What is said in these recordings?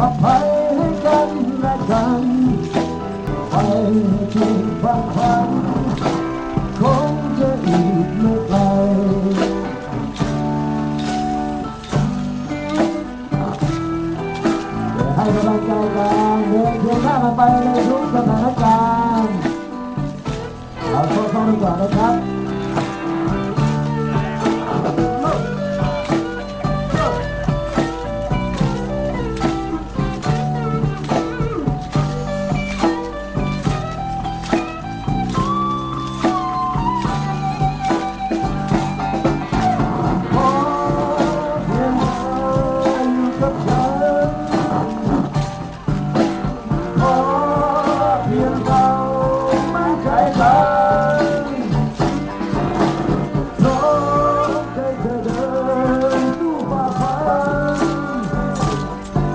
อภัยให้กันและกันไปถึงบางครั้งคงจะอีกไม่ไกลให้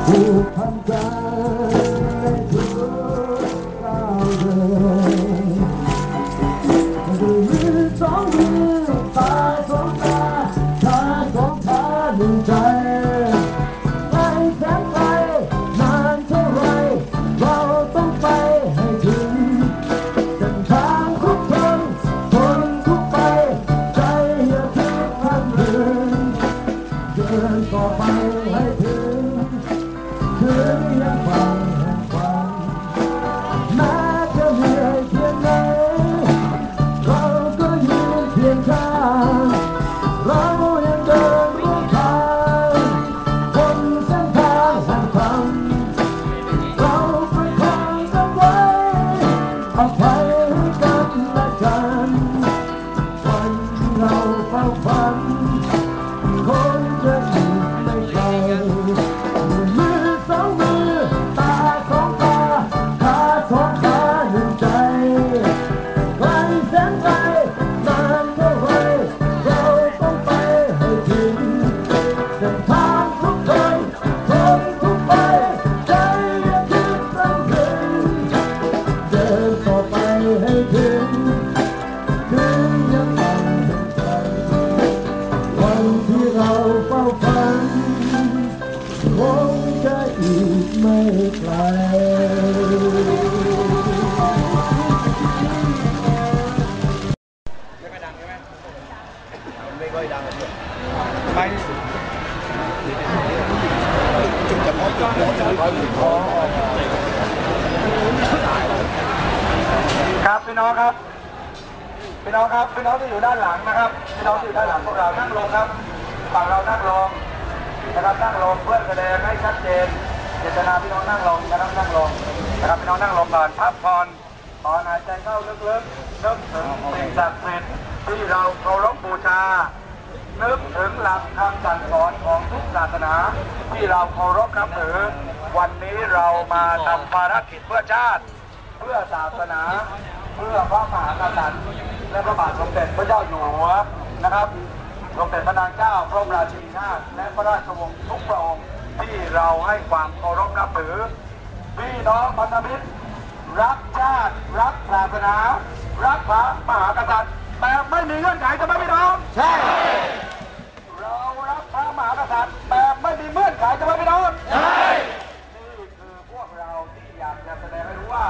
ผูกพั อภั ไม่ไกลไม่ค่อยดังเลยไม่สุดจุดเฉพาะจุดร้อนจะร้อนจุดท้อครับพี่น้องครับพี่น้องครับพี่น้องที่อยู่ด้านหลังนะครับพี่น้องที่อยู่ด้านหลังพวกเรานั่งลงครับฝั่งเรานั่งลงนะครับนั่งลงเพื่อแสดงให้ชัดเจน เจตนาพี่น้องนั่งลงนะครับนั่งลงนะครับพี่น้องนั่งลงก่อนพักผ่อนถอนหายใจเข้าลึกๆนึกถึงสิ่งศักดิ์สิทธิ์ที่เราเคารพบูชา นึกถึงหลักคำสั่งสอนของทุกศาสนาที่เราเคารพนับถือ วันนี้เรามาทำภารกิจเพื่อชาติ เพื่อศาสนา เพื่อพระมหากษัตริย์และพระบาทสมเด็จพระเจ้าอยู่หัวนะครับสมเด็จพระนางเจ้าพระบรมราชินีนาถและพระราชวงศ์ทุกพระองค์ ที่เราให้ความเคารพนับถือ พี่น้องพันธมิตร รักชาติ รักศาสนา รักพระมหากษัตริย์ แต่ไม่มีเงื่อนไขจะไหมพี่น้องใช่ เรารักพระมหากษัตริย์แบบไม่มีเงื่อนไขจะไหมพี่น้องใช่นี่คือพวกเราที่อยากจะแสดงให้รู้ว่า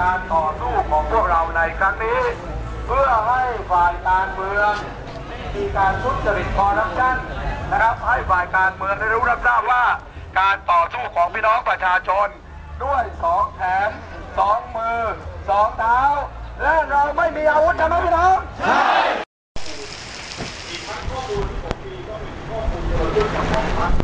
การต่อสู้ของพวกเราในครั้งนี้ เพื่อให้ฝ่ายการเมืองที่มีการทุจริตคอร์รัปชัน นะครับให้ฝ่ายการเมืองได้รู้รับทราบว่า การต่อสู้ของพี่น้องประชาชน ด้วยสองแขนสองมือสองเท้า และเราไม่มีอาวุธใช่ไหมพี่น้องเรื่องภาษีบุหรี่นะครับเรื่องที่มองนี่เนี่ยมีการให้แจก